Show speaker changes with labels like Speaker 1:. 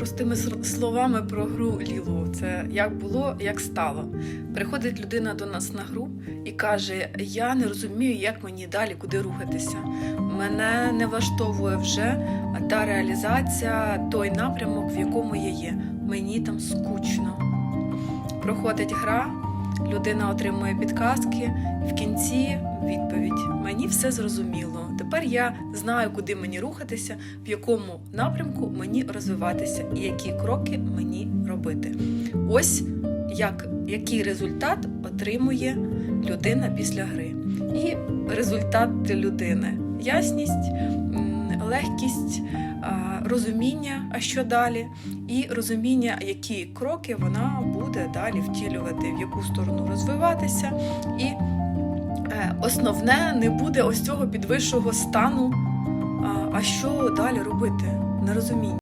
Speaker 1: простими словами про гру Лілу. Це як було, як стало. Приходить людина до нас на гру і каже: Я не розумію, як мені далі, куди рухатися. Мене не влаштовує вже та реалізація, той напрямок, в якому я є. Мені там скучно. Проходить гра, людина отримує підказки, в кінці відповідь: все зрозуміло. Тепер я знаю, куди мені рухатися, в якому напрямку мені розвиватися і які кроки мені робити. Ось як, який результат отримує людина після гри. І результат людини ясність, легкість, розуміння, а що далі, і розуміння, які кроки вона буде далі втілювати, в яку сторону розвиватися. І основне не буде ось цього підвищого стану. А, що далі робити? Нерозуміння.